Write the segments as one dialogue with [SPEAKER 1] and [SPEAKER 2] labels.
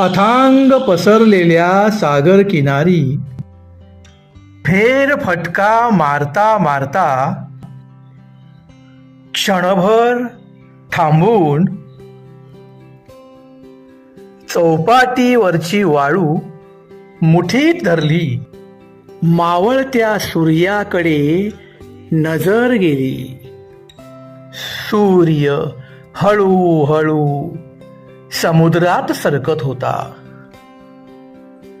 [SPEAKER 1] अथांग पसरलेल्या सागर किनारी. फेर फटका मारता मारता क्षणभर थांबून चौपाटीवरची वाळू मुठीत धरली. मावळत्या सूर्याकडे नजर गेली. सूर्य हळूहळू समुद्रात सरकत होता.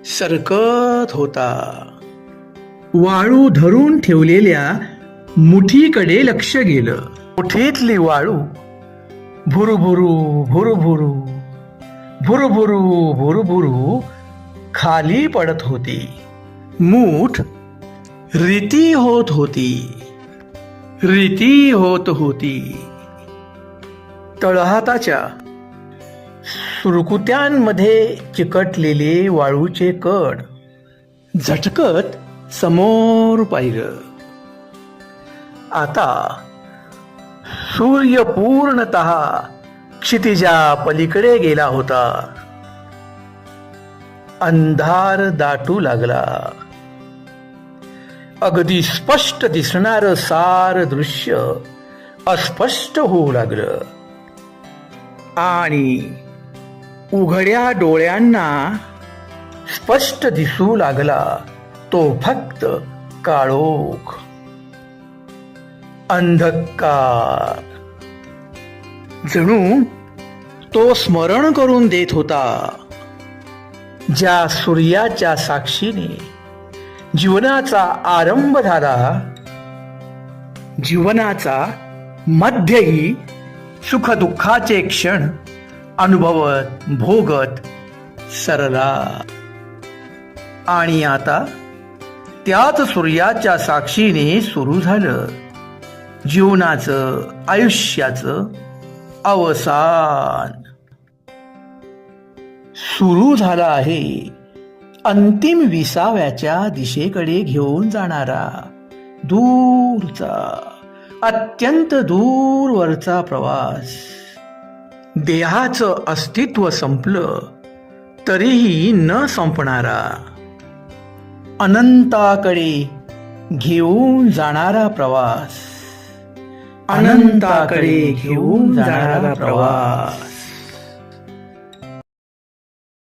[SPEAKER 1] सरकत होता. वाळू धरून ठेवलेल्या मुठीकडे लक्ष गेलं. मुठीतली वाळू भुरुभुरू भुरुभुरू भुरुभुरू भुरुभुरू खाली पडत होती. मूठ रीती होत होती. रीती होत होती. तळहाताच्या सुरकुत्यांमध्ये चिकटलेले वाळूचे कड झटकत समोर पाहिलं. आता सूर्य पूर्णत क्षितिजा पलीकडे गेला होता. अंधार दाटू लागला. अगदी स्पष्ट दिसणार सार दृश्य अस्पष्ट होऊ लागलं. आणि उघड्या डोळ्यांना स्पष्ट दिसू लागला तो फक्त काळोख. अंधकार. जणू तो स्मरण करून देत होता. ज्या सूर्याच्या साक्षीने जीवनाचा आरंभ झाला जीवनाचा मध्यही सुखदुःखाचे क्षण अनुभवत भोगत सरला. आणि आता त्याच सूर्याच्या साक्षीने सुरू झालं. जीवनाचं आयुष्याचं अवसान. सुरू झाला आहे. अंतिम विसाव्याच्या दिशेकडे घेऊन जाणारा दूरचा अत्यंत दूरवरचा प्रवास. देहाचं अस्तित्व संपलं तरीही न संपणारा अनंताकडे घेऊन जाणारा प्रवास अनंताकडे घेऊन जाणारा प्रवास.